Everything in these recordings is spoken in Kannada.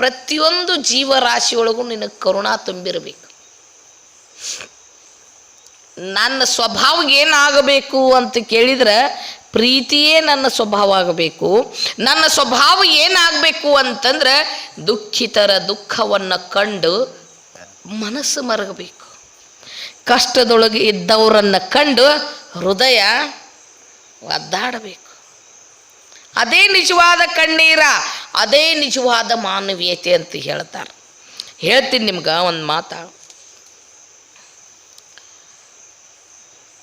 ಪ್ರತಿಯೊಂದು ಜೀವರಾಶಿಯೊಳಗೂ ನಿನಗೆ ಕರುಣಾ ತುಂಬಿರಬೇಕು. ನನ್ನ ಸ್ವಭಾವ ಏನಾಗಬೇಕು ಅಂತ ಕೇಳಿದ್ರೆ ಪ್ರೀತಿಯೇ ನನ್ನ ಸ್ವಭಾವ ಆಗಬೇಕು. ನನ್ನ ಸ್ವಭಾವ ಏನಾಗಬೇಕು ಅಂತಂದ್ರೆ ದುಃಖಿತರ ದುಃಖವನ್ನು ಕಂಡು ಮನಸ್ಸು ಮರಗಬೇಕು. ಕಷ್ಟದೊಳಗೆ ಇದ್ದವರನ್ನು ಕಂಡು ಹೃದಯ ಒದ್ದಾಡಬೇಕು. ಅದೇ ನಿಜವಾದ ಕಣ್ಣೀರ, ಅದೇ ನಿಜವಾದ ಮಾನವೀಯತೆ ಅಂತ ಹೇಳ್ತಾರೆ. ಹೇಳ್ತೀನಿ ನಿಮ್ಗೆ ಒಂದು ಮಾತ.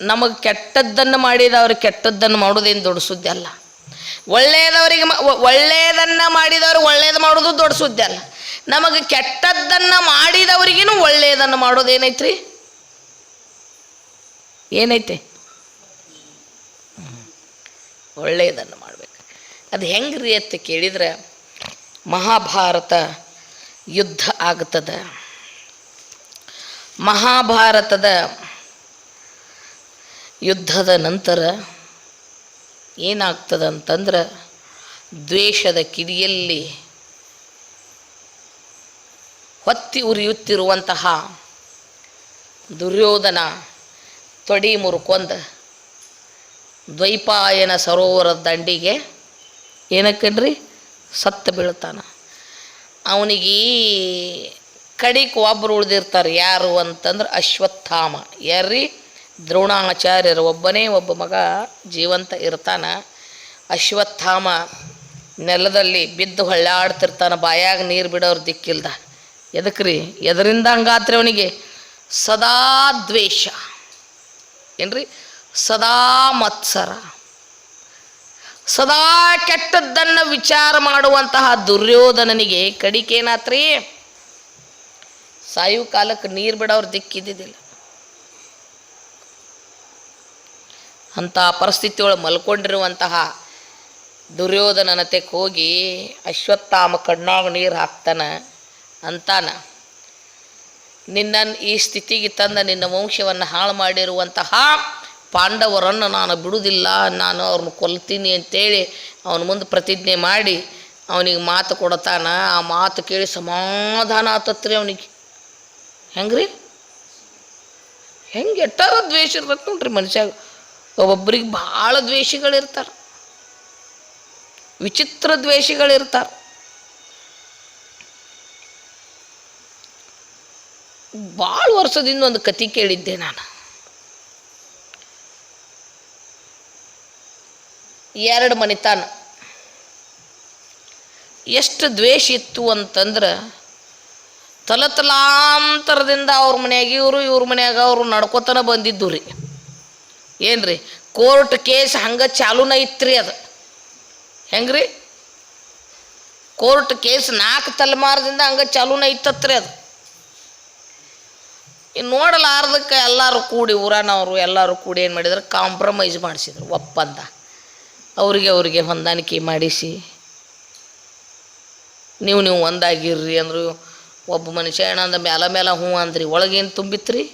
ನಮಗೆ ಕೆಟ್ಟದ್ದನ್ನು ಮಾಡಿದವ್ರು ಕೆಟ್ಟದ್ದನ್ನು ಮಾಡೋದೇನು ದೊಡ್ಡ ಸುದ್ದಿ ಅಲ್ಲ. ಒಳ್ಳೆಯದವರಿಗೆ ಒಳ್ಳೆಯದನ್ನು ಮಾಡಿದವರು ಒಳ್ಳೆಯದು ಮಾಡೋದು ದೊಡ್ಡ ಸುದ್ದಿ ಅಲ್ಲ. ನಮಗೆ ಕೆಟ್ಟದ್ದನ್ನು ಮಾಡಿದವರಿಗೂ ಒಳ್ಳೆಯದನ್ನು ಮಾಡೋದು ಏನೈತ್ರಿ ಏನೈತೆ. ಒಳ್ಳೆಯದನ್ನು ಮಾಡಬೇಕು ಹೆಂಗೆ ಹೆಂಗ್ರಿ ಅಂತ ಕೇಳಿದ್ರೆ ಮಹಾಭಾರತ ಯುದ್ಧ ಆಗ್ತದೆ. ಮಹಾಭಾರತದ ಯುದ್ಧದ ನಂತರ ಏನಾಗ್ತದೆ ಅಂತಂದ್ರೆ ದ್ವೇಷದ ಕಿಡಿಯಲ್ಲಿ ಹೊತ್ತಿ ಉರಿಯುತ್ತಿರುವಂತಹ ದುರ್ಯೋಧನ ತೊಡಿ ಮುರುಕೊಂದ ದ್ವೈಪಾಯನ ಸರೋವರದ ದಂಡಿಗೆ ಏನಕ್ಕನ್ರಿ? ಸತ್ತು ಬೀಳ್ತಾನ. ಅವನಿಗೆ ಕಡಿಕ್ ಒಬ್ಬರು ಉಳಿದಿರ್ತಾರೆ. ಯಾರು ಅಂತಂದ್ರೆ ಅಶ್ವತ್ಥಾಮ. ಯಾರ್ರಿ? ದ್ರೋಣಾಚಾರ್ಯರು. ಒಬ್ಬನೇ ಒಬ್ಬ ಮಗ ಜೀವಂತ ಇರ್ತಾನ. ಅಶ್ವತ್ಥಾಮ ನೆಲದಲ್ಲಿ ಬಿದ್ದು ಹೊಳ್ಳಾಡ್ತಿರ್ತಾನೆ. ಬಾಯಾಗ ನೀರು ಬಿಡೋರು ದಿಕ್ಕಿಲ್ದ. ಎದಕ್ರಿ? ಎದರಿಂದ ಹಂಗಾತ್ರಿ ಅವನಿಗೆ? ಸದಾ ದ್ವೇಷ. ಏನ್ರಿ? ಸದಾ ಮತ್ಸರ. ಸದಾ ಕೆಟ್ಟದ್ದನ್ನು ವಿಚಾರ ಮಾಡುವಂತಹ ದುರ್ಯೋಧನನಿಗೆ ಕಡಿಕೇನಾತ್ರಿ? ಸಾಯು ಕಾಲಕ್ಕೆ ನೀರು ಬಿಡೋರು ದಿಕ್ಕಿದ್ದಿದ್ದಿಲ್ಲ. ಅಂಥ ಪರಿಸ್ಥಿತಿಯೊಳಗೆ ಮಲ್ಕೊಂಡಿರುವಂತಹ ದುರ್ಯೋಧನನತೆಗೆ ಹೋಗಿ ಅಶ್ವತ್ಥಾಮ ಕಣ್ಣಾಗ ನೀರು ಹಾಕ್ತಾನೆ ಅಂತಾನ. ನಿನ್ನನ್ನು ಈ ಸ್ಥಿತಿಗೆ ತಂದ ನಿನ್ನ ವಂಶವನ್ನು ಹಾಳು ಮಾಡಿರುವಂತಹ ಪಾಂಡವರನ್ನು ನಾನು ಬಿಡುವುದಿಲ್ಲ, ನಾನು ಅವ್ರನ್ನ ಕೊಲ್ತೀನಿ ಅಂತೇಳಿ ಅವನ ಮುಂದೆ ಪ್ರತಿಜ್ಞೆ ಮಾಡಿ ಅವನಿಗೆ ಮಾತು ಕೊಡ್ತಾನ. ಆ ಮಾತು ಕೇಳಿ ಸಮಾಧಾನ ಆತತ್ರಿ ಅವನಿಗೆ. ಹೆಂಗ್ರಿ? ಹೆಂಗೆ ಎಟ್ಟಾರ ದ್ವೇಷ ಇರ್ಬೇಕು ನೋಡ್ರಿ ಮನುಷ್ಯ ಒಬ್ಬೊಬ್ರಿಗೆ ಭಾಳ ದ್ವೇಷಗಳಿರ್ತಾರೆ. ವಿಚಿತ್ರ ದ್ವೇಷಗಳಿರ್ತಾರೆ. ಭಾಳ ವರ್ಷದಿಂದ ಒಂದು ಕತೆ ಕೇಳಿದ್ದೆ ನಾನು. ಎರಡು ಮನಿತಾನ ಎಷ್ಟು ದ್ವೇಷ ಇತ್ತು ಅಂತಂದ್ರೆ ತಲತಲಾಂತರದಿಂದ ಅವ್ರ ಮನೆಯಾಗ ಇವರು, ಇವ್ರ ಮನೆಯಾಗ ಅವರು ನಡ್ಕೋತನ ಬಂದಿದ್ದು ರೀ. ಏನ್ರಿ? ಕೋರ್ಟ್ ಕೇಸ್ ಹಂಗೆ ಚಾಲೂನ ಇತ್ರಿ ಅದು. ಹೆಂಗ್ರಿ? ಕೋರ್ಟ್ ಕೇಸ್ ನಾಲ್ಕು ತಲೆಮಾರದಿಂದ ಹಂಗೆ ಚಾಲೂನ ಇತ್ತತ್ರಿ ಅದು. ನೋಡಲಾರ್ದಕ್ಕೆ ಎಲ್ಲರೂ ಕೂಡಿ ಊರನವರು ಎಲ್ಲರೂ ಕೂಡಿ ಏನು ಮಾಡಿದ್ರು? ಕಾಂಪ್ರಮೈಸ್ ಮಾಡಿಸಿದ್ರು ಒಪ್ಪಂದ. ಅವರಿಗೆ ಅವರಿಗೆ ಹೊಂದಾಣಿಕೆ ಮಾಡಿಸಿ. ನೀವು ನೀವು ಒಂದಾಗಿರ್ರಿ ಅಂದರು, ಒಬ್ಬ ಮನುಷ್ಯ ಏನಂದ ಮ್ಯಾಲ ಮೇಲೆ ಹ್ಞೂ ಅಂದ್ರಿ, ಒಳಗೇನು ತುಂಬಿತ್ರಿ?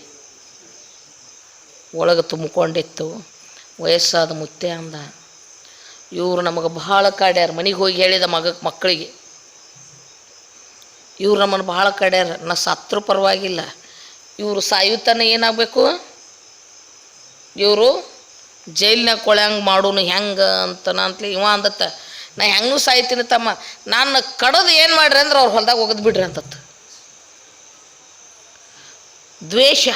ಒಳಗೆ ತುಂಬಿಕೊಂಡಿತ್ತು. ವಯಸ್ಸಾದ ಮುತ್ತೆ ಅಂದ, ಇವರು ನಮಗೆ ಬಹಳ ಕಾಡ್ಯಾರ. ಮನೆಗೆ ಹೋಗಿ ಹೇಳಿದ ಮಗ, ಮಕ್ಕಳಿಗೆ, ಇವ್ರು ನಮ್ಮನ್ನು ಭಾಳ ಕಾಡ್ಯಾರ, ನಾ ಸತ್ರು ಪರವಾಗಿಲ್ಲ. ಇವರು ಸಾಯುತ್ತಾನೆ ಏನಾಗಬೇಕು? ಇವರು ಜೈಲಿನಾಗ ಕೊಳ್ಯಂಗೆ ಮಾಡೋನು ಹೆಂಗೆ ಅಂತ ಅಂತಲಿ, ಇವ ಅಂದತ್ತ, ನಾ ಹೆಂಗೂ ಸಾಯ್ತೀನಿ ತಮ್ಮ, ನಾನು ಕಡದು ಏನು ಮಾಡ್ರಿ ಅಂದ್ರೆ ಅವ್ರು ಹೊಲ್ದಾಗ ಒಗದು ಬಿಡ್ರಿ ಅಂತತ್ತ. ದ್ವೇಷ.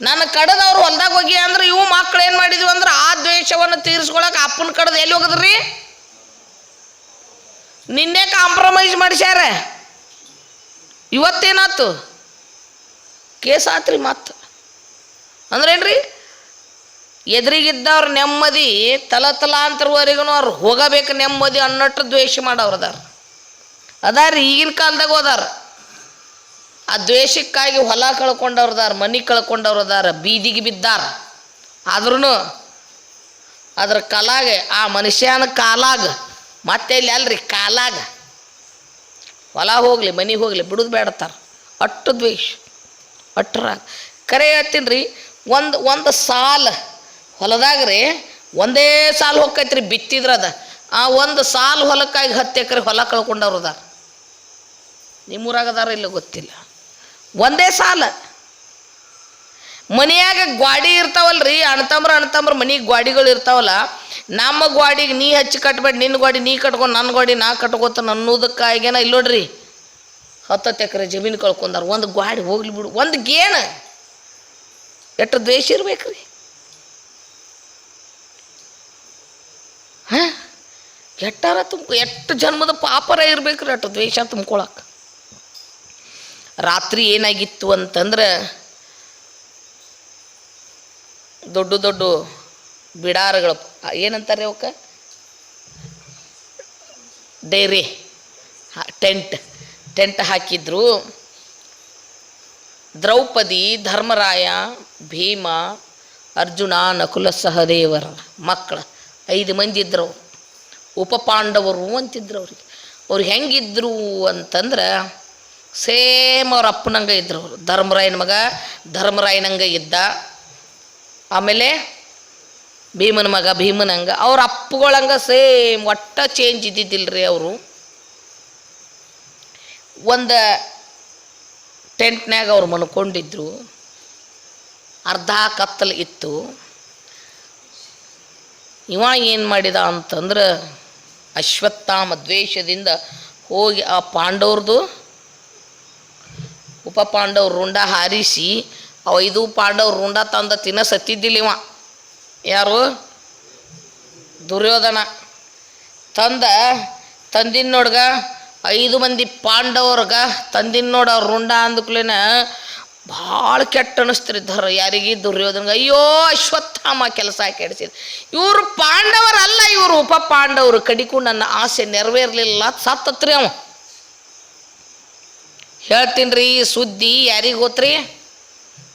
ನಾನು ಕಡದು ಅವ್ರು ಹೊಲ್ದಾಗ ಹೋಗಿ ಅಂದ್ರೆ ಇವು ಮಕ್ಳು ಏನು ಮಾಡಿದ್ವಿ ಅಂದ್ರೆ ಆ ದ್ವೇಷವನ್ನು ತೀರಿಸ್ಕೊಳಕ್ಕೆ ಅಪ್ಪನ ಕಡದು ಎಲ್ಲಿ ಹೋಗದ್ರಿ? ನಿನ್ನೆ ಕಾಂಪ್ರಮೈಸ್ ಮಾಡಿಸ್ಯಾರ. ಇವತ್ತೇನಾತು? ಕೇಸ್ ಆತ್ರಿ ಮತ್ತೆ. ಅಂದ್ರೇನ್ರಿ? ಎದುರಿಗಿದ್ದವ್ರ ನೆಮ್ಮದಿ, ತಲ ತಲತಲಾಂತರವರೆಗೂ ಅವ್ರು ಹೋಗಬೇಕು ನೆಮ್ಮದಿ ಅನ್ನಟ್ಟು ದ್ವೇಷ ಮಾಡವ್ರು ಅದಾರ. ಅದಾರ ಈಗಿನ ಕಾಲದಾಗ ಹೋದಾರ. ಆ ದ್ವೇಷಕ್ಕಾಗಿ ಹೊಲ ಕಳ್ಕೊಂಡವ್ರು ಅದಾರ, ಮನೆ ಕಳ್ಕೊಂಡವ್ರು ಅದಾರ, ಬೀದಿಗೆ ಬಿದ್ದಾರ. ಆದ್ರೂ ಅದ್ರ ಕಾಲಾಗ, ಆ ಮನುಷ್ಯನ ಕಾಲಾಗ, ಮತ್ತೆ ಇಲ್ಲಿ ಅಲ್ರಿ ಕಾಲಾಗ. ಹೊಲ ಹೋಗಲಿ, ಮನೆ ಹೋಗಲಿ, ಬಿಡುದು ಬೇಡತ್ತಾರ. ಅಟ್ಟು ದ್ವೇಷ ಅಟ್ಟರಾಗ ಕರೆ ಹೇಳ್ತೀನಿ ರೀ ಒಂದು ಒಂದು ಸಾಲ ಹೊಲದಾಗ ರೀ ಒಂದೇ ಸಾಲು ಹೊಕ್ಕೈತ್ರಿ ಬಿತ್ತಿದ್ರದ ಆ ಒಂದು ಸಾಲು ಹೊಲಕ್ಕಾಗಿ ಹತ್ತು ಎಕರೆ ಹೊಲ ಕಳ್ಕೊಂಡವ್ರು ಅದಾರ. ನಿಮ್ಮೂರಾಗದಾರ ಇಲ್ಲ ಗೊತ್ತಿಲ್ಲ. ಒಂದೇ ಸಾಲ. ಮನೆಯಾಗ ಗ್ವಾಡಿ ಇರ್ತಾವಲ್ರಿ, ಅಣ್ತಂಬ್ರ ಅಣ್ತಂಬ್ರ ಮನೆಗೆ ಗ್ವಾಡಿಗಳು ಇರ್ತಾವಲ್ಲ, ನಮ್ಮ ಗ್ವಾಡಿಗೆ ನೀ ಹಚ್ಚಿ ಕಟ್ಬೇಡಿ ನಿನ್ನ ಗ್ವಾಡಿ ನೀ ಕಟ್ಕೊಂಡು ನನ್ನ ಗ್ವಾಡಿ ನಾ ಕಟ್ಕೋತಾನ ಅನ್ನೋದಕ್ಕಾಗೇನ ಇಲ್ಲ ನೋಡ್ರಿ ಹತ್ತತ್ತು ಎಕರೆ ಜಮೀನು ಕಳ್ಕೊಂಡಾರ. ಒಂದು ಗ್ವಾಡಿ ಹೋಗ್ಲಿ ಬಿಡು. ಒಂದು ಗೇಣ ಎಷ್ಟು ದ್ವೇಷ ಇರ್ಬೇಕ್ರಿ ಹಾಂ ಎಟ್ಟಾರ ತುಂಬ ಎಷ್ಟು ಜನ್ಮದ ಪಾಪರ ಇರ್ಬೇಕ್ರಿ ಅಟ್ಟು ದ್ವೇಷ ತುಂಬ್ಕೊಳಕ್ಕೆ ರಾತ್ರಿ ಏನಾಗಿತ್ತು ಅಂತಂದ್ರೆ ದೊಡ್ಡ ದೊಡ್ಡ ಬಿಡಾರಗಳು ಏನಂತಾರೆ ಅವಕ್ಕೆ? ಡೈರಿ ಟೆಂಟ್ ಟೆಂಟ್ ಹಾಕಿದ್ರು. ದ್ರೌಪದಿ, ಧರ್ಮರಾಯ, ಭೀಮ, ಅರ್ಜುನ ನಕುಲ ಸಹದೇವರ ಮಕ್ಕಳು, ಐದು ಮಂದಿ ಇದ್ರು. ಅವ್ರು. ಉಪಪಾಂಡವರು ಅಂತಿದ್ರು ಅವ್ರಿಗೆ. ಅವ್ರು ಹೆಂಗಿದ್ರು ಅಂತಂದ್ರೆ ಸೇಮ್ ಅವ್ರ ಅಪ್ಪನಂಗ ಇದ್ರು ಅವರು. ಧರ್ಮರಾಯನ ಮಗ, ಧರ್ಮರಾಯನಂಗ ಇದ್ದ. ಆಮೇಲೆ ಭೀಮನ ಮಗ, ಭೀಮನಂಗ, ಅವ್ರ ಅಪ್ಪಗಳಂಗ ಸೇಮ್ ಒಟ್ಟ ಚೇಂಜ್ ಇದ್ದಿದ್ದಿಲ್ರಿ ಅವರು. ಒಂದು ಟೆಂಟ್ನಾಗ ಅವ್ರು ಮನ್ಕೊಂಡಿದ್ರು ಅರ್ಧ ಕತ್ತಲು ಇತ್ತು. ಇವ ಏನು ಮಾಡಿದ ಅಂತಂದ್ರೆ ಅಶ್ವತ್ಥಾಮ ದ್ವೇಷದಿಂದ ಹೋಗಿ ಆ ಪಾಂಡವ್ರದು ಉಪ ಪಾಂಡವ್ರ ರುಂಡ ಹಾರಿಸಿ, ಅವ ಐದು ಪಾಂಡವ್ರ ರುಂಡ ತಂದ ತಿನ್ನ ಸತ್ತಿದ್ದಿಲ್ಲ ಇವ. ಯಾರು? ದುರ್ಯೋಧನ. ತಂದ, ತಂದಿನ ನೋಡ್ಗ ಐದು ಮಂದಿ ಪಾಂಡವ್ರಗ ತಂದಿನ ನೋಡ ರುಂಡ ಅಂದ್ಕೂಲೇನ ಭಾಳ ಕೆಟ್ಟ ಅನಿಸ್ತಿರ್ತಾರೆ ಯಾರಿಗೆ ದುರ್ಯೋಧನ ಅಯ್ಯೋ, ಅಶ್ವತ್ಥಾಮ ಕೆಲಸ ಕೆಡಿಸಿದ ಇವರು ಪಾಂಡವರಲ್ಲ ಇವರು, ಉಪ ಪಾಂಡವರು. ಕಡಿಕು ನನ್ನ ಆಸೆ ನೆರವೇರಲಿಲ್ಲ. ಸತ್ತತ್ರಿ ಅವ. ಹೇಳ್ತೀನಿ ರೀ ಸುದ್ದಿ ಯಾರಿಗೆ ಹೋತ್ರಿ?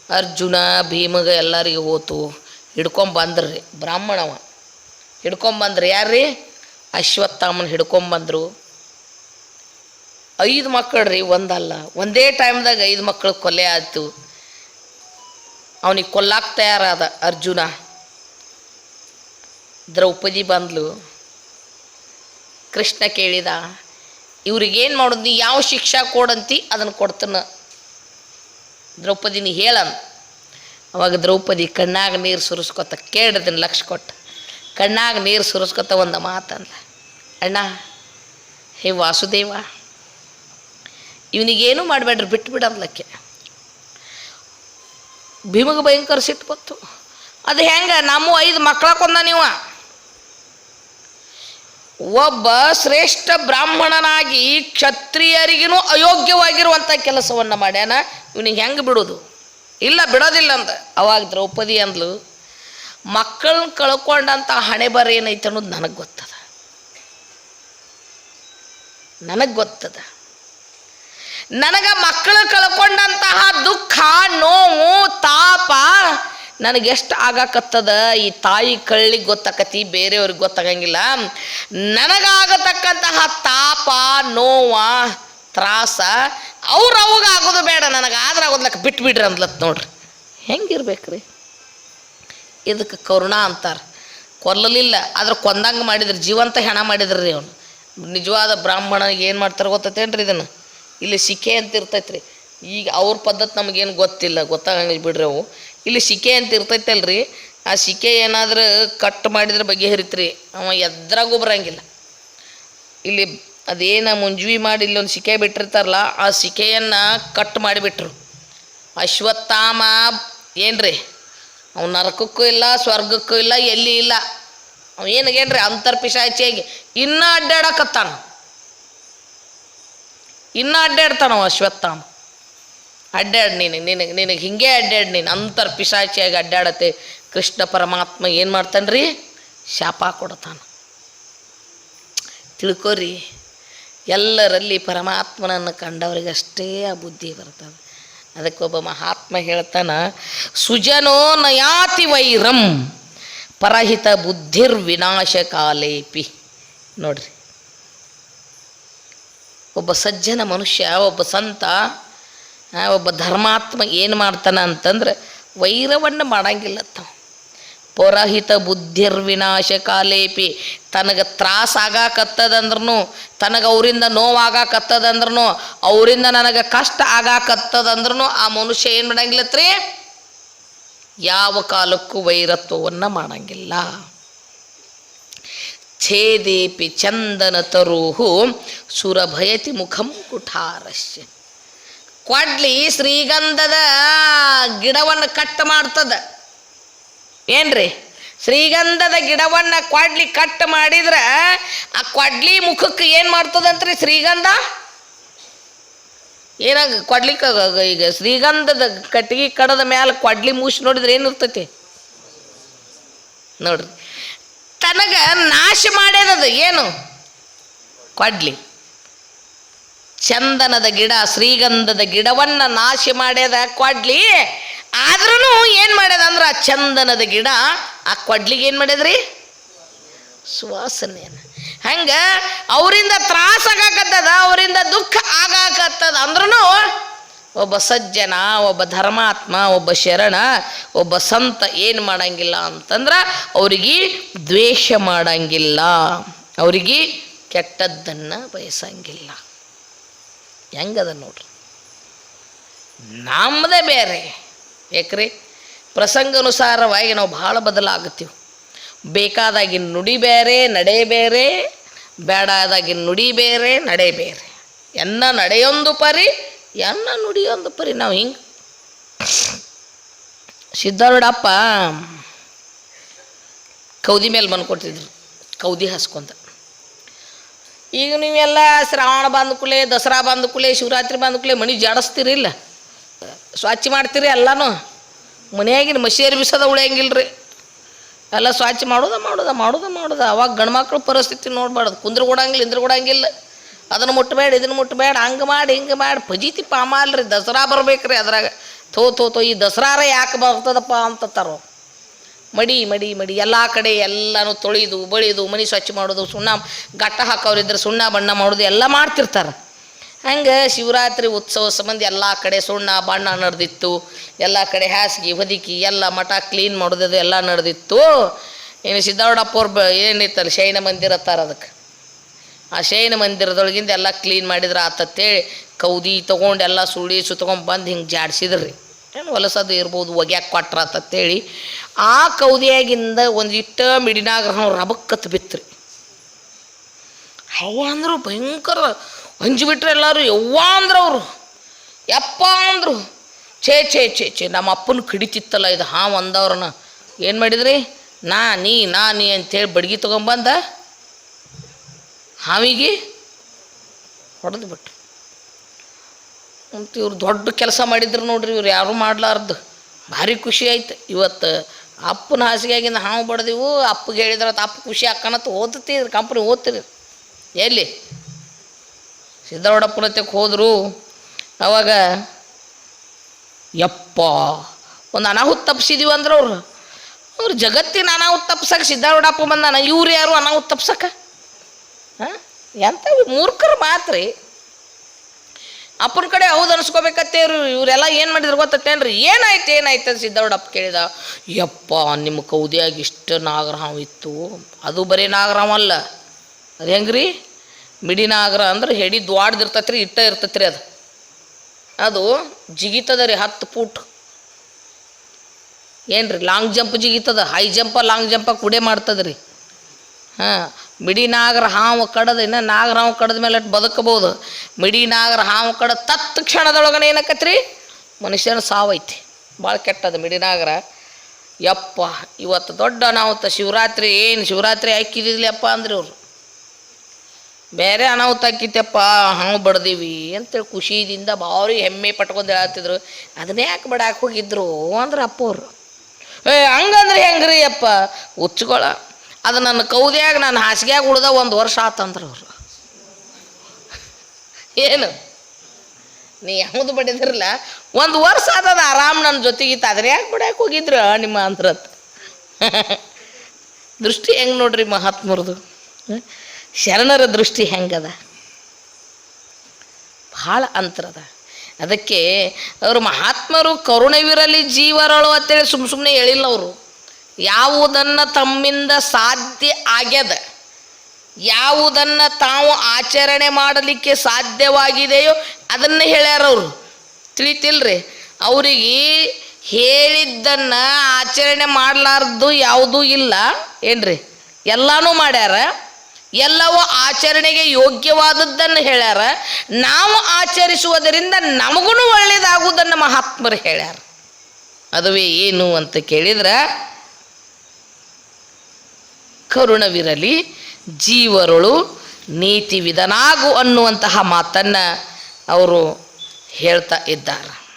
ಅರ್ಜುನ, ಭೀಮಗ ಎಲ್ಲರಿಗೆ ಹೋತು. ಹಿಡ್ಕೊಂಬಂದ್ರಿ ಬ್ರಾಹ್ಮಣವ. ಹಿಡ್ಕೊಂಬಂದ್ರಿ ಯಾರ್ರಿ? ಅಶ್ವತ್ಥಾಮನ ಹಿಡ್ಕೊಂಬಂದ್ರು ಐದು ಮಕ್ಕಳು ರೀ ಒಂದಲ್ಲ. ಒಂದೇ ಟೈಮ್ದಾಗ ಐದು ಮಕ್ಕಳು ಕೊಲೆ ಆಯ್ತು. ಅವನಿಗೆ ಕೊಲ್ಲಾಕ್ ತಯಾರಾದ ಅರ್ಜುನ. ದ್ರೌಪದಿ ಬಂದ್ಲು. ಕೃಷ್ಣ ಕೇಳಿದ, ಇವ್ರಿಗೇನು ಮಾಡೋದು? ನೀ ಯಾವ ಶಿಕ್ಷಾ ಕೊಡಂತಿ? ಅದನ್ನು ಕೊಡ್ತಾನ. ದ್ರೌಪದಿನಿ ಹೇಳನ್. ಅವಾಗ ದ್ರೌಪದಿ ಕಣ್ಣಾಗ ನೀರು ಸುರಿಸ್ಕೊತ ಕೇಳಿದ್ನ ಲಕ್ಷ ಕೊಟ್ಟು. ಕಣ್ಣಾಗ ನೀರು ಸುರಿಸ್ಕೊತ ಒಂದು ಮಾತಂದ, ಅಣ್ಣ, ಹೇ ವಾಸುದೇವ ಇವನಿಗೇನು ಮಾಡಬೇಡ್ರಿ ಬಿಟ್ಟು ಬಿಡಂದ್ಲಕ್ಕೆ ಭೀಮಗೆ ಭಯಂಕರ ಸಿಟ್ಟು ಬಂತು. ಅದು ಹೆಂಗೆ, ನಮ್ಮ ಐದು ಮಕ್ಕಳ ಕೊಂದ ನೀವು? ಒಬ್ಬ ಶ್ರೇಷ್ಠ ಬ್ರಾಹ್ಮಣನಾಗಿ ಕ್ಷತ್ರಿಯರಿಗೂ ಅಯೋಗ್ಯವಾಗಿರುವಂಥ ಕೆಲಸವನ್ನು ಮಾಡ್ಯಾನ, ಇವನಿಗೆ ಹೆಂಗೆ ಬಿಡೋದು? ಇಲ್ಲ, ಬಿಡೋದಿಲ್ಲ ಅಂದ. ಅವಾಗ ದ್ರೌಪದಿ ಅಂದ್ಲು, ಮಕ್ಕಳನ್ನ ಕಳ್ಕೊಂಡಂಥ ಹಣೆ ಬರ ಏನೈತೆ ಅನ್ನೋದು ನನಗೆ ಗೊತ್ತದ. ನನಗೆ ಗೊತ್ತದ. ನನಗೆ ಮಕ್ಕಳು ಕಳ್ಕೊಂಡಂತಹ ದುಃಖ, ನೋವು, ತಾಪ ನನಗೆಷ್ಟು ಆಗಾಕತ್ತದ? ಈ ತಾಯಿ ಕಳ್ಳಿಗೆ ಗೊತ್ತಾಕತಿ, ಬೇರೆಯವ್ರಿಗೆ ಗೊತ್ತಾಗಂಗಿಲ್ಲ. ನನಗಾಗತಕ್ಕಂತಹ ತಾಪ, ನೋವ, ತ್ರಾಸ ಅವ್ರು ಅವಾಗ ಆಗೋದು ಬೇಡ ನನಗೆ. ಆದ್ರೆ ಆಗೋದ್ಲಕ್ಕ ಬಿಟ್ಬಿಡ್ರಿ ಅಂದ್ಲತ್ ನೋಡ್ರಿ. ಹೆಂಗಿರ್ಬೇಕ್ರಿ? ಇದಕ್ಕೆ ಕರುಣ ಅಂತಾರೆ. ಕೊಲ್ಲಲಿಲ್ಲ ಆದ್ರೆ ಕೊಂದಂಗೆ ಮಾಡಿದ್ರು, ಜೀವಂತ ಹೆಣ ಮಾಡಿದ್ರಿ ಅವನು. ನಿಜವಾದ ಬ್ರಾಹ್ಮಣನಿಗೆ ಏನು ಮಾಡ್ತಾರೆ ಗೊತ್ತೈತೇನ್ರಿ ಇದನ್ನು? ಇಲ್ಲಿ ಸಿಕೆ ಅಂತ ಇರ್ತೈತ್ರಿ. ಈಗ ಅವ್ರ ಪದ್ಧತಿ ನಮಗೇನು ಗೊತ್ತಿಲ್ಲ, ಗೊತ್ತಾಗಂಗಿಲ್ಲ ಬಿಡ್ರಿ ಅವು. ಇಲ್ಲಿ ಸಿಕೆ ಅಂತ ಇರ್ತೈತಲ್ರಿ, ಆ ಸಿಕೆ ಏನಾದ್ರೆ ಕಟ್ ಮಾಡಿದ್ರೆ ಬಗೆಹರಿತ್ರಿ, ಅವ ಎದ್ರಾಗೂ ಬರಂಗಿಲ್ಲ ಇಲ್ಲಿ ಅದೇನು ಮುಂಜುವಿ ಮಾಡಿ ಇಲ್ಲಿ ಒಂದು ಸಿಕೆ ಬಿಟ್ಟಿರ್ತಾರಲ್ಲ, ಆ ಸಿಕೆಯನ್ನು ಕಟ್ ಮಾಡಿಬಿಟ್ರು ಅಶ್ವತ್ಥಾಮ ಏನ್ರಿ? ಅವ ನರಕಕ್ಕೂ ಇಲ್ಲ, ಸ್ವರ್ಗಕ್ಕೂ ಇಲ್ಲ, ಎಲ್ಲಿ ಇಲ್ಲ. ಅವ ಏನಾಗೇನ್ರಿ? ಅಂತರ್ಪಿಶಾಚಿಯಾಗಿ ಇನ್ನೂ ಅಡ್ಡಾಡಕತ್ತಾನ. ಇನ್ನೂ ಅಡ್ಡಾಡ್ತಾನವ ಅಶ್ವತ್ಥಾಮ? ಅಡ್ಡಾಡ್ ನೀನು ನಿನಗೆ ನಿನಗೆ ಹಿಂಗೆ ಅಡ್ಡಾಡ್ ನೀನು. ಅಂತರ್ ಪಿಶಾಚಿಯಾಗಿ ಅಡ್ಡಾಡತ್ತೆ. ಕೃಷ್ಣ ಪರಮಾತ್ಮ ಏನು ಮಾಡ್ತಾನ್ರಿ? ಶಾಪ ಕೊಡ್ತಾನ. ತಿಳ್ಕೊರಿ, ಎಲ್ಲರಲ್ಲಿ ಪರಮಾತ್ಮನನ್ನು ಕಂಡವರಿಗಷ್ಟೇ ಆ ಬುದ್ಧಿ ಬರ್ತದೆ. ಅದಕ್ಕೆ ಒಬ್ಬ ಮಹಾತ್ಮ ಹೇಳ್ತಾನ, ಸುಜನೋ ನಯಾತಿ ವೈರಂ, ಪರಹಿತ ಬುದ್ಧಿರ್ ವಿನಾಶ ಕಾಲೇಪಿ. ನೋಡ್ರಿ. ಒಬ್ಬ ಸಜ್ಜನ ಮನುಷ್ಯ, ಒಬ್ಬ ಸಂತ ಒಬ್ಬ ಧರ್ಮಾತ್ಮ ಏನು ಮಾಡ್ತಾನೆ ಅಂತಂದ್ರೆ ವೈರವನ್ನು ಮಾಡಂಗಿಲ್ಲ ತಾವು ಪರಹಿತ ಬುದ್ಧಿರ್ವಿನಾಶ ಕಾಲೇಪಿ, ತನಗೆ ತ್ರಾಸ ಆಗಾಕತ್ತದಂದ್ರೂ ತನಗೆ ಅವರಿಂದ ನೋವಾಗಾಕತ್ತದಂದ್ರೂ ಅವರಿಂದ ನನಗೆ ಕಷ್ಟ ಆಗಾಕತ್ತದಂದ್ರೂ ಆ ಮನುಷ್ಯ ಏನು ಮಾಡಂಗಿಲ್ಲತ್ರಿ? ಯಾವ ಕಾಲಕ್ಕೂ ವೈರತ್ವವನ್ನು ಮಾಡಂಗಿಲ್ಲ. ಛೇದೇಪಿ ಚಂದನ ತರುಹು ಸುರಭಯತಿ ಮುಖಂ ಕುಠಾರಶ್ಯ ಕೊಡ್ಲಿ ಶ್ರೀಗಂಧದ ಗಿಡವನ್ನು ಕಟ್ ಮಾಡ್ತದ. ಏನ್ರಿ? ಶ್ರೀಗಂಧದ ಗಿಡವನ್ನು ಕೊಡ್ಲಿ ಕಟ್ ಮಾಡಿದ್ರೆ ಆ ಕೊಡ್ಲಿ ಮುಖಕ್ಕೆ ಏನು ಮಾಡ್ತದಂತ್ರಿ ಶ್ರೀಗಂಧ? ಏನಾಗ ಕೊಡ್ಲಿಕ್ಕೆ ಈಗ ಶ್ರೀಗಂಧದ ಕಟ್ಟಿಗೆ ಕಡದ ಮ್ಯಾಲ ಕೊಡ್ಲಿ ಮೂಸಿ ನೋಡಿದ್ರೆ ಏನಿರ್ತೈತಿ? ನೋಡ್ರಿ. ತನಗ ನಾಶ ಮಾಡ್ಯದದು ಏನು? ಕೊಡ್ಲಿ. ಚಂದನದ ಗಿಡ, ಶ್ರೀಗಂಧದ ಗಿಡವನ್ನ ನಾಶ ಮಾಡ್ಯದ ಕೊಡ್ಲಿ. ಆದ್ರೂ ಏನು ಮಾಡ್ಯದ ಅಂದ್ರೆ ಆ ಚಂದನದ ಗಿಡ, ಆ ಕೊಡ್ಲಿಗೆ ಏನು ಮಾಡ್ಯದ್ರಿ? ಸುವಾಸನೆಯನ್ನು. ಹಂಗ ಅವರಿಂದ ತ್ರಾಸ ಆಗಾಕತ್ತದ, ಅವರಿಂದ ದುಃಖ ಆಗಾಕತ್ತದ ಅಂದ್ರೂ ಒಬ್ಬ ಸಜ್ಜನ, ಒಬ್ಬ ಧರ್ಮಾತ್ಮ, ಒಬ್ಬ ಶರಣ, ಒಬ್ಬ ಸಂತ ಏನು ಮಾಡಂಗಿಲ್ಲ ಅಂತಂದ್ರೆ ಅವ್ರಿಗೆ ದ್ವೇಷ ಮಾಡಂಗಿಲ್ಲ. ಅವ್ರಿಗೆ ಕೆಟ್ಟದ್ದನ್ನು ಬಯಸಂಗಿಲ್ಲ. ಹೆಂಗದ ನೋಡ್ರಿ? ನಮ್ಮದೇ ಬೇರೆ. ಯಾಕ್ರಿ ಪ್ರಸಂಗಾನುಸಾರವಾಗಿ ನಾವು ಭಾಳ ಬದಲಾಗುತ್ತೀವಿ. ಬೇಕಾದಾಗಿನ ನುಡಿ ಬೇರೆ, ನಡೆ ಬೇರೆ ಬೇಡಾದಾಗಿನ ನುಡಿ ಬೇರೆ, ನಡೆ ಬೇರೆ. ಎನ್ನ ನಡೆಯೊಂದು ಪರಿ ಎನ್ನ ನುಡಿಯೊಂದು ಪರಿ, ನಾವು ಹಿಂಗೆ. ಸಿದ್ಧಾರೂಢಪ್ಪ ಕೌದಿ ಮೇಲೆ ಬಂದ್ಕೊಟ್ಟಿದ್ರು ಕೌದಿ ಹಸ್ಕೊಂತ. ಈಗ ನೀವೆಲ್ಲ ಶ್ರಾವಣ ಬಂದ ಕೂಲೆ ದಸರಾ ಬಂದ ಕೂಲೆ ಶಿವರಾತ್ರಿ ಬಂದ ಕೂಲೆ ಮನೆ ಜಾಡಿಸ್ತೀರಿ ಇಲ್ಲ? ಸ್ವಚ್ಛ ಮಾಡ್ತೀರಿ ಎಲ್ಲನೂ? ಮನೆಯಾಗಿನ ಮಸೇರಿ ಬಿಸೋದ ಉಳಿಯಂಗಿಲ್ರಿ. ಎಲ್ಲ ಸ್ವಚ್ಛ ಮಾಡೋದ ಮಾಡೋದ ಮಾಡೋದ ಮಾಡೋದ. ಅವಾಗ ಗಂಡ್ಮಕ್ಳು ಪರಿಸ್ಥಿತಿ ನೋಡ್ಬಾರ್ದು. ಕುಂದ್ರ ಕೊಡಂಗಿಲ್ಲ ಇಂದ್ರ ಕೊಡಂಗಿಲ್ಲ ಅದನ್ನು ಮುಟ್ಟಬೇಡ ಇದನ್ನು ಮುಟ್ಟಬೇಡ ಹಂಗೆ ಮಾಡಿ, ಹಿಂಗೆ ಮಾಡಿ. ಪಜೀತಿ ಪಾಮಾಲ್ರಿ, ದಸರಾ ಬರ್ಬೇಕ್ರಿ ಅದ್ರಾಗ. ಥೋ ಥೋ ಥೋ, ಈ ದಸರಾರ ಯಾಕೆ ಬರ್ತದಪ್ಪ ಅಂತತ್ತಾರೋ. ಮಡಿ ಮಡಿ ಮಡಿ. ಎಲ್ಲ ಕಡೆ ಎಲ್ಲನೂ ತೊಳೆದು, ಬಳಿದು, ಮನೆ ಸ್ವಚ್ಛ ಮಾಡೋದು, ಸುಣ್ಣ ಗಟ್ಟ ಹಾಕೋರಿದ್ರೆ ಸುಣ್ಣ, ಬಣ್ಣ ಮಾಡೋದು, ಎಲ್ಲ ಮಾಡ್ತಿರ್ತಾರೆ. ಹಂಗೆ ಶಿವರಾತ್ರಿ ಉತ್ಸವ ಸಂಬಂಧ ಎಲ್ಲ ಕಡೆ ಸುಣ್ಣ, ಬಣ್ಣ ನಡೆದಿತ್ತು. ಎಲ್ಲ ಕಡೆ ಹಾಸಿಗೆ, ಹೊದಿಕಿ, ಎಲ್ಲ ಮಠ ಕ್ಲೀನ್ ಮಾಡೋದು ಎಲ್ಲ ನಡೆದಿತ್ತು. ಏನು ಸಿದ್ದಾವಡಪ್ಪ ಬ ಏನಿತ್ತಲ್ಲ ಶೈನ ಮಂದಿರ ಅದಕ್ಕೆ. ಆ ಶಯನ ಮಂದಿರದೊಳಗಿಂದ ಎಲ್ಲ ಕ್ಲೀನ್ ಮಾಡಿದ್ರೆ ಆತತ್ತೇಳಿ. ಕೌದಿ ತೊಗೊಂಡು ಎಲ್ಲ ಸುಳಿ ಸುತ್ತಕೊಂಡು ಬಂದು ಹಿಂಗೆ ಜಾಡ್ಸಿದ್ರಿ. ಏನು ಹೊಲಸದು ಇರ್ಬೋದು, ಒಗ್ಯಾಕೆ ಕೊಟ್ರ ಆತತ್ತೇಳಿ. ಆ ಕೌದಿಯಾಗಿಂದ ಒಂದು ಮಿಡಿನಾಗ ನಾವು ರಬಕ್ಕತ್ ಬಿತ್ರಿ. ಅವ ಅಂದ್ರು ಭಯಂಕರ. ಹಂಚಿಬಿಟ್ರೆ ಎಲ್ಲರೂ ಯವ್ವ ಅಂದ್ರು ಅವರು. ಯಪ್ಪ ಅಂದರು. ಛೇ ಛೇ ಛೇ ಛೇ, ನಮ್ಮ ಅಪ್ಪನ ಕಡಿತಿತ್ತಲ್ಲ ಇದು ಹಾಂ ಅಂದವ್ರನ್ನ ಏನು ಮಾಡಿದ್ರಿ? ನಾ ನೀ ನಾ ನೀ ಅಂತೇಳಿ ಬಡ್ಗಿ ತೊಗೊಂಬಂದ ಹಾವಿಗೆ ಹೊಡೆದು ಬಿಟ್ಟು ಮತ್ತು ಇವ್ರು ದೊಡ್ಡ ಕೆಲಸ ಮಾಡಿದ್ರು ನೋಡ್ರಿ, ಇವ್ರು ಯಾರು ಮಾಡ್ಲಾರ್ದು. ಭಾರಿ ಖುಷಿ ಆಯ್ತು. ಇವತ್ತು ಅಪ್ಪನ ಹಾಸಿಗೆಯಾಗಿಂದ ಹಾವು ಬಡ್ದೆವು, ಅಪ್ಪಗೆ ಹೇಳಿದ್ರೆ, ಅಪ್ಪ, ಖುಷಿ ಅಕ್ಕನತ್ತ ಓದ್ತಿದ್ರು ಕಂಪ್ನಿ ಓದ್ತಿರಿ. ಎಲ್ಲಿ? ಸಿದ್ದವಡಪ್ಪನತ್ತೆಗೆ ಹೋದರು. ಅವಾಗ, ಯಪ್ಪ, ಒಂದು ಅನಾಹುತ ತಪ್ಪಿಸಿದೀವಿ ಅಂದ್ರೆ ಅವ್ರು. ಅವ್ರು ಜಗತ್ತಿನ ಅನಾಹುತ ತಪ್ಸಕ್ಕೆ ಸಿದ್ಧಾರೂಢಪ್ಪ ಬಂದಾನ? ಇವ್ರು ಯಾರು ಅನಾಹುತ ತಪ್ಸಕ್ಕೆ ಎಂಥ ಮೂರ್ಖರು ಮಾತ್ರಿ ಅಪ್ಪನ ಕಡೆ ಹೌದು ಅನ್ಸ್ಕೋಬೇಕತ್ತೇ ಇವ್ರು, ಇವರೆಲ್ಲ ಏನು ಮಾಡಿದ್ರು ಗೊತ್ತೇನ್ರಿ ಏನಾಯ್ತು ಏನಾಯ್ತು ಅಂತ ಸಿದ್ದವಡಪ್ಪ ಕೇಳಿದ. ಯಪ್ಪ ನಿಮ್ಮ ಕೌದಿಯಾಗಿ ಇಷ್ಟು ನಾಗರಹಾವು ಇತ್ತು. ಅದು ಬರೀ ನಾಗರಹಾವ ಅಲ್ಲ. ಅದು ಹೆಂಗ್ರಿ? ಮಿಡಿ ನಾಗರ ಅಂದ್ರೆ ಹೆಡಿ ದ್ವಾಡ್ದಿರ್ತೈತ್ರಿ ಇಟ್ಟ ಇರ್ತೈತ್ರಿ ಅದು. ಅದು ಜಿಗಿತದ ರೀ ಹತ್ತು ಫೂಟ್ ಏನ್ರಿ, ಲಾಂಗ್ ಜಂಪ್ ಜಿಗಿತದ? ಹೈ ಜಂಪ, ಲಾಂಗ್ ಜಂಪ ಕುಡೆ ಮಾಡ್ತದ್ರಿ. ಹಾಂ, ಮಿಡಿ ನಾಗರ ಹಾವು ಕಡದ ಇನ್ನು ನಾಗರ ಹಾವು ಕಡದ ಮೇಲೆ ಬದುಕಬಹುದು. ಮಿಡಿ ನಾಗರ ಹಾವು ಕಡ ತತ್ ಕ್ಷಣದೊಳಗನೆ ಏನಕ್ಕತ್ರಿ ಮನುಷ್ಯನ ಸಾವೈತಿ. ಭಾಳ ಕೆಟ್ಟದ ಮಿಡಿ ನಾಗರ. ಯಪ್ಪ, ಇವತ್ತು ದೊಡ್ಡ ಅನಾಹುತ. ಶಿವರಾತ್ರಿ ಏನು ಶಿವರಾತ್ರಿ ಹಾಕಿದಿಲ್ಲಪ್ಪ ಅಂದ್ರೆ ಇವರು ಬೇರೆ ಅನಾಹುತ ಹಾಕಿತ್ತಪ್ಪ ಹಾವು ಬಡ್ದೀವಿ ಅಂತೇಳಿ ಖುಷಿಯಿಂದ ಭಾರಿ ಹೆಮ್ಮೆ ಪಟ್ಕೊಂಡು ಹೇಳತ್ತಿದ್ರು. ಅದನ್ನೇ ಯಾಕೆ ಬಡಾಕ್ ಹೋಗಿದ್ರು ಅಂದ್ರೆ ಅಪ್ಪ ಅವರು. ಏ, ಹಂಗಂದ್ರೆ ಹೆಂಗ್ರಿ ಅಪ್ಪ? ಹುಚ್ಕೊಳ ಅದು ನನ್ನ ಕೌದ್ಯಾಗ ನಾನು ಹಾಸಿಗ್ಯಾಗ ಉಳ್ದ ಒಂದು ವರ್ಷ ಆತಂದ್ರೆ ಅವರು. ಏನು? ನೀ ಯಾವುದು ಬಡಿದಿರಲ್ಲ ಒಂದು ವರ್ಷ ಆತದ ಆರಾಮ್ ನನ್ನ ಜೊತೆಗಿತ್ತು ಅದ್ರ ಯಾಕೆ ಬಿಡಕ್ಕೆ ಹೋಗಿದ್ರು ನಿಮ್ಮ ಅಂದ್ರತ್ ದೃಷ್ಟಿ ಹೆಂಗೆ ನೋಡ್ರಿ ಮಹಾತ್ಮರದು? ಶರಣರ ದೃಷ್ಟಿ ಹೆಂಗದ? ಭಾಳ ಅಂತರದ. ಅದಕ್ಕೆ ಅವರು ಮಹಾತ್ಮರು ಕರುಣವಿರಲಿ ಜೀವರಳು ಅಂತೇಳಿ ಸುಮ್ಮ ಸುಮ್ಮನೆ ಹೇಳಿಲ್ಲ ಅವರು. ಯಾವುದನ್ನು ತಮ್ಮಿಂದ ಸಾಧ್ಯ ಆಗ್ಯದ, ಯಾವುದನ್ನು ತಾವು ಆಚರಣೆ ಮಾಡಲಿಕ್ಕೆ ಸಾಧ್ಯವಾಗಿದೆಯೋ ಅದನ್ನು ಹೇಳ್ಯಾರ ಅವರು. ತಿಳಿತಿಲ್ರಿ? ಅವರಿಗೆ ಹೇಳಿದ್ದನ್ನು ಆಚರಣೆ ಮಾಡಲಾರ್ದು ಯಾವುದೂ ಇಲ್ಲ. ಏನ್ರಿ? ಎಲ್ಲನೂ ಮಾಡ್ಯಾರ. ಎಲ್ಲವೂ ಆಚರಣೆಗೆ ಯೋಗ್ಯವಾದದ್ದನ್ನು ಹೇಳ್ಯಾರ. ನಾವು ಆಚರಿಸುವುದರಿಂದ ನಮಗೂ ಒಳ್ಳೆಯದಾಗುವುದನ್ನು ಮಹಾತ್ಮರು ಹೇಳ್ಯಾರ. ಅದುವೇ ಏನು ಅಂತ ಕೇಳಿದ್ರೆ ಕರುಣವಿರಲಿ ಜೀವರುಳು ನೀತಿ ವಿಧನಾಗು ಅನ್ನುವಂತಹ ಮಾತನ್ನು ಅವರು ಹೇಳ್ತಾ ಇದ್ದಾರೆ.